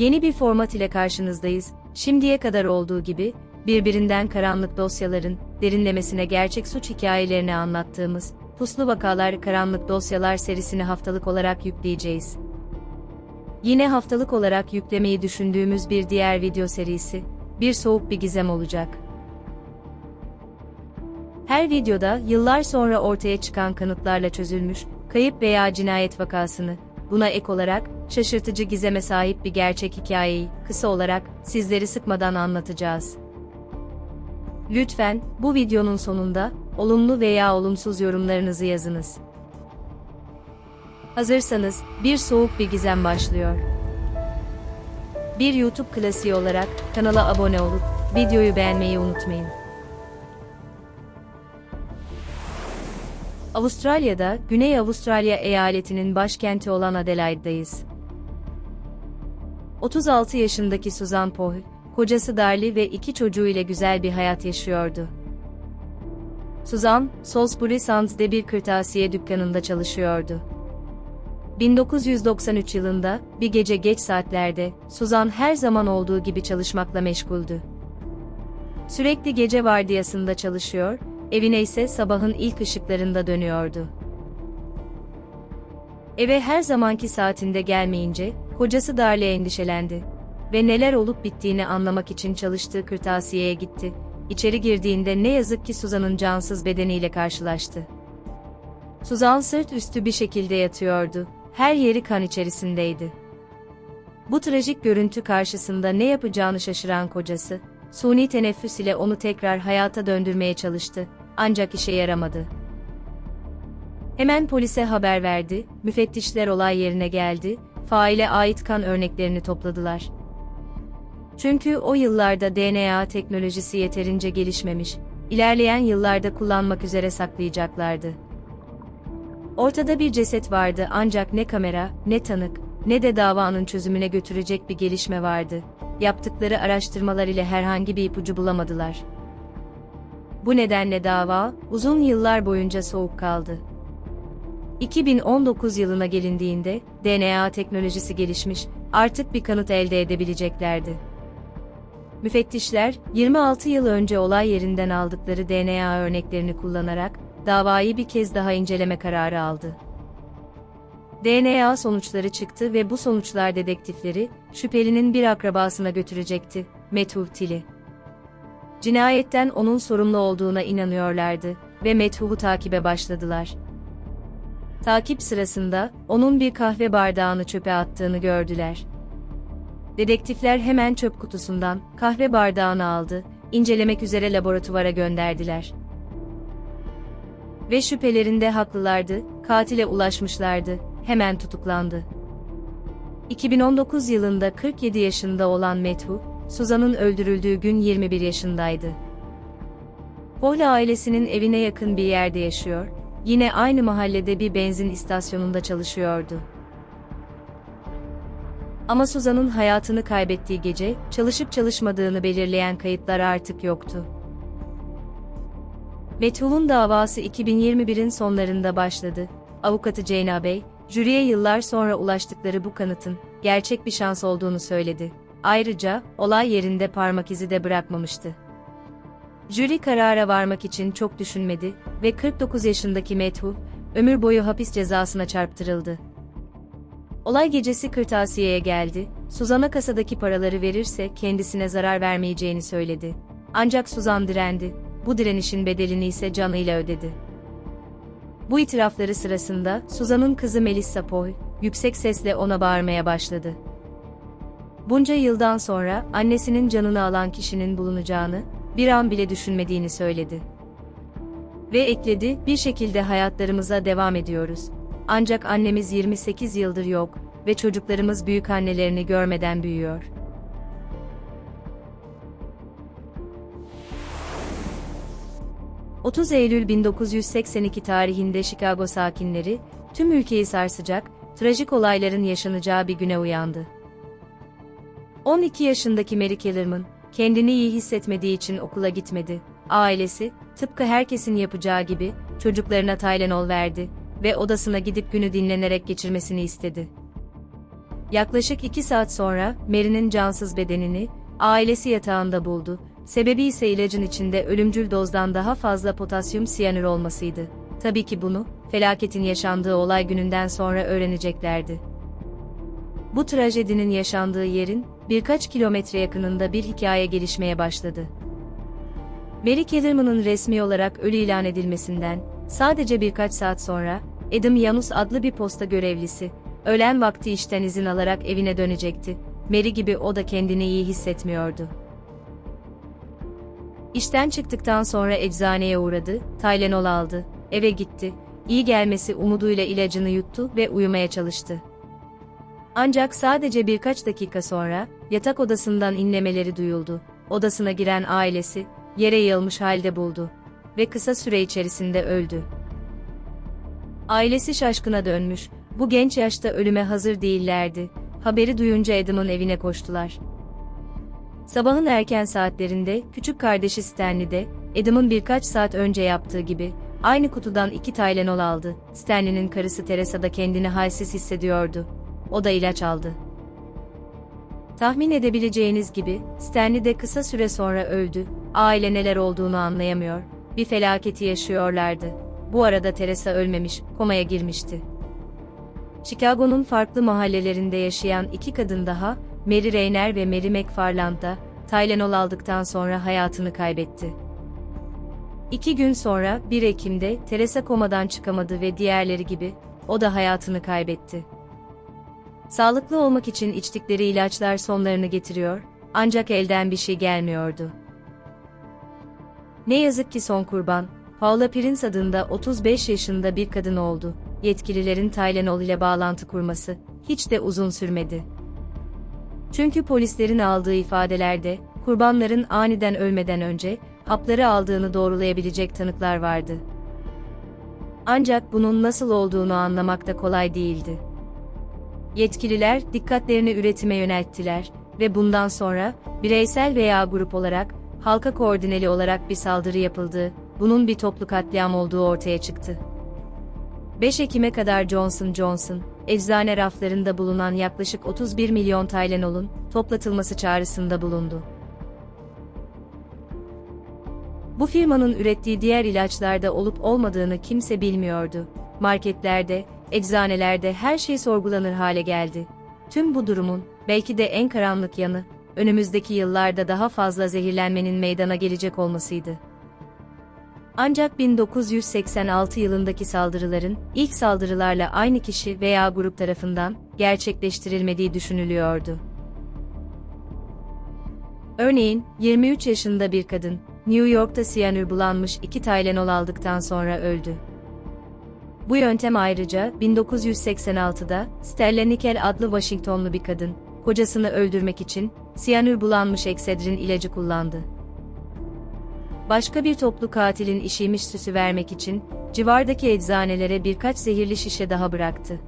Yeni bir format ile karşınızdayız. Şimdiye kadar olduğu gibi, birbirinden karanlık dosyaların derinlemesine gerçek suç hikayelerini anlattığımız Puslu Vakalar Karanlık Dosyalar serisini haftalık olarak yükleyeceğiz. Yine haftalık olarak yüklemeyi düşündüğümüz bir diğer video serisi, Bir Soğuk Bir Gizem olacak. Her videoda yıllar sonra ortaya çıkan kanıtlarla çözülmüş, kayıp veya cinayet vakasını, buna ek olarak, şaşırtıcı gizeme sahip bir gerçek hikayeyi, kısa olarak, sizleri sıkmadan anlatacağız. Lütfen, bu videonun sonunda, olumlu veya olumsuz yorumlarınızı yazınız. Hazırsanız, bir soğuk bir gizem başlıyor. Bir YouTube klasiği olarak, kanala abone olup, videoyu beğenmeyi unutmayın. Avustralya'da, Güney Avustralya eyaletinin başkenti olan Adelaide'dayız. 36 yaşındaki Susan Pohl, kocası Darly ve iki çocuğu ile güzel bir hayat yaşıyordu. Susan, Salisbury Sands'de bir kırtasiye dükkanında çalışıyordu. 1993 yılında, bir gece geç saatlerde, Susan her zaman olduğu gibi çalışmakla meşguldü. Sürekli gece vardiyasında çalışıyor, evine ise sabahın ilk ışıklarında dönüyordu. Eve her zamanki saatinde gelmeyince, kocası Darle endişelendi. Ve neler olup bittiğini anlamak için çalıştığı kırtasiyeye gitti. İçeri girdiğinde ne yazık ki Suzan'ın cansız bedeniyle karşılaştı. Suzan sırt üstü bir şekilde yatıyordu. Her yeri kan içerisindeydi. Bu trajik görüntü karşısında ne yapacağını şaşıran kocası, suni teneffüs ile onu tekrar hayata döndürmeye çalıştı, ancak işe yaramadı. Hemen polise haber verdi, müfettişler olay yerine geldi, faile ait kan örneklerini topladılar. Çünkü o yıllarda DNA teknolojisi yeterince gelişmemiş, ilerleyen yıllarda kullanmak üzere saklayacaklardı. Ortada bir ceset vardı ancak ne kamera, ne tanık, ne de davanın çözümüne götürecek bir gelişme vardı. Yaptıkları araştırmalar ile herhangi bir ipucu bulamadılar. Bu nedenle dava, uzun yıllar boyunca soğuk kaldı. 2019 yılına gelindiğinde, DNA teknolojisi gelişmiş, artık bir kanıt elde edebileceklerdi. Müfettişler, 26 yıl önce olay yerinden aldıkları DNA örneklerini kullanarak, davayı bir kez daha inceleme kararı aldı. DNA sonuçları çıktı ve bu sonuçlar dedektifleri, şüphelinin bir akrabasına götürecekti, Methul Tilly. Cinayetten onun sorumlu olduğuna inanıyorlardı ve Methul'u takibe başladılar. Takip sırasında, onun bir kahve bardağını çöpe attığını gördüler. Dedektifler hemen çöp kutusundan kahve bardağını aldı, incelemek üzere laboratuvara gönderdiler. Ve şüphelerinde haklılardı, katile ulaşmışlardı, hemen tutuklandı. 2019 yılında 47 yaşında olan Methu, Suzan'ın öldürüldüğü gün 21 yaşındaydı. Pohle ailesinin evine yakın bir yerde yaşıyor, yine aynı mahallede bir benzin istasyonunda çalışıyordu. Ama Suzan'ın hayatını kaybettiği gece, çalışıp çalışmadığını belirleyen kayıtlar artık yoktu. Methul'un davası 2021'in sonlarında başladı. Avukatı Ceyna Bey, jüriye yıllar sonra ulaştıkları bu kanıtın, gerçek bir şans olduğunu söyledi. Ayrıca, olay yerinde parmak izi de bırakmamıştı. Jüri karara varmak için çok düşünmedi ve 49 yaşındaki Methul, ömür boyu hapis cezasına çarptırıldı. Olay gecesi kırtasiyeye geldi, Suzan'a kasadaki paraları verirse kendisine zarar vermeyeceğini söyledi. Ancak Suzan direndi, bu direnişin bedelini ise canıyla ödedi. Bu itirafları sırasında Suzan'ın kızı Melissa Poy, yüksek sesle ona bağırmaya başladı. Bunca yıldan sonra annesinin canını alan kişinin bulunacağını bir an bile düşünmediğini söyledi. Ve ekledi, bir şekilde hayatlarımıza devam ediyoruz. Ancak annemiz 28 yıldır yok ve çocuklarımız büyük annelerini görmeden büyüyor. ...30 Eylül 1982 tarihinde Chicago sakinleri, tüm ülkeyi sarsacak, trajik olayların yaşanacağı bir güne uyandı. 12 yaşındaki Mary Kellerman, kendini iyi hissetmediği için okula gitmedi. Ailesi, tıpkı herkesin yapacağı gibi, çocuklarına Tylenol verdi ve odasına gidip günü dinlenerek geçirmesini istedi. Yaklaşık 2 saat sonra Mary'nin cansız bedenini ailesi yatağında buldu. Sebebi ise ilacın içinde ölümcül dozdan daha fazla potasyum siyanür olmasıydı. Tabii ki bunu felaketin yaşandığı olay gününden sonra öğreneceklerdi. Bu trajedinin yaşandığı yerin birkaç kilometre yakınında bir hikaye gelişmeye başladı. Mary Kellerman'ın resmi olarak ölü ilan edilmesinden sadece birkaç saat sonra Adam Yanus adlı bir posta görevlisi öğlen vakti işten izin alarak evine dönecekti. Mary gibi o da kendini iyi hissetmiyordu. İşten çıktıktan sonra eczaneye uğradı, Tylenol aldı, eve gitti, iyi gelmesi umuduyla ilacını yuttu ve uyumaya çalıştı. Ancak sadece birkaç dakika sonra, yatak odasından inlemeleri duyuldu. Odasına giren ailesi, yere yığılmış halde buldu. Ve kısa süre içerisinde öldü. Ailesi şaşkına dönmüş, bu genç yaşta ölüme hazır değillerdi. Haberi duyunca Adam'ın evine koştular. Sabahın erken saatlerinde, küçük kardeşi Stanley de, Adam'ın birkaç saat önce yaptığı gibi, aynı kutudan iki Tylenol aldı. Stanley'nin karısı Teresa da kendini halsiz hissediyordu. O da ilaç aldı. Tahmin edebileceğiniz gibi, Stanley de kısa süre sonra öldü. Aile neler olduğunu anlayamıyor. Bir felaketi yaşıyorlardı. Bu arada Teresa ölmemiş, komaya girmişti. Chicago'nun farklı mahallelerinde yaşayan iki kadın daha, Mary Rayner ve Mary McFarland da, Tylenol aldıktan sonra hayatını kaybetti. İki gün sonra, 1 Ekim'de, Teresa komadan çıkamadı ve diğerleri gibi, o da hayatını kaybetti. Sağlıklı olmak için içtikleri ilaçlar sonlarını getiriyor, ancak elden bir şey gelmiyordu. Ne yazık ki son kurban, Paula Prince adında 35 yaşında bir kadın oldu. Yetkililerin Tylenol ile bağlantı kurması hiç de uzun sürmedi. Çünkü polislerin aldığı ifadelerde kurbanların aniden ölmeden önce hapları aldığını doğrulayabilecek tanıklar vardı. Ancak bunun nasıl olduğunu anlamak da kolay değildi. Yetkililer dikkatlerini üretime yönelttiler ve bundan sonra bireysel veya grup olarak halka koordineli olarak bir saldırı yapıldığı, bunun bir toplu katliam olduğu ortaya çıktı. 5 Ekim'e kadar Johnson Johnson, eczane raflarında bulunan yaklaşık 31 milyon Tylenol'un toplatılması çağrısında bulundu. Bu firmanın ürettiği diğer ilaçlarda olup olmadığını kimse bilmiyordu. Marketlerde, eczanelerde her şey sorgulanır hale geldi. Tüm bu durumun, belki de en karanlık yanı, önümüzdeki yıllarda daha fazla zehirlenmenin meydana gelecek olmasıydı. Ancak 1986 yılındaki saldırıların, ilk saldırılarla aynı kişi veya grup tarafından, gerçekleştirilmediği düşünülüyordu. Örneğin, 23 yaşında bir kadın, New York'ta siyanür bulanmış iki Tylenol aldıktan sonra öldü. Bu yöntem ayrıca 1986'da Stella Nickel adlı Washingtonlu bir kadın, kocasını öldürmek için siyanür bulanmış eksedrin ilacı kullandı. Başka bir toplu katilin işiymiş süsü vermek için civardaki eczanelere birkaç zehirli şişe daha bıraktı.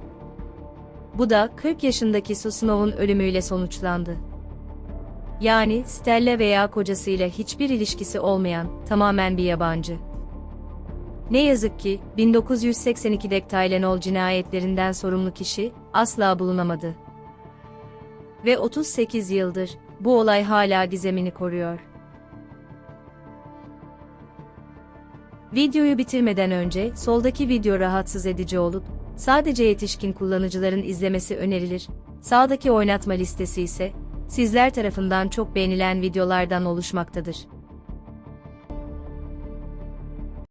Bu da 40 yaşındaki Susnov'un ölümüyle sonuçlandı. Yani Stella veya kocasıyla hiçbir ilişkisi olmayan, tamamen bir yabancı. Ne yazık ki 1982'de Tylenol cinayetlerinden sorumlu kişi asla bulunamadı. Ve 38 yıldır bu olay hala gizemini koruyor. Videoyu bitirmeden önce soldaki video rahatsız edici olup sadece yetişkin kullanıcıların izlemesi önerilir. Sağdaki oynatma listesi ise sizler tarafından çok beğenilen videolardan oluşmaktadır.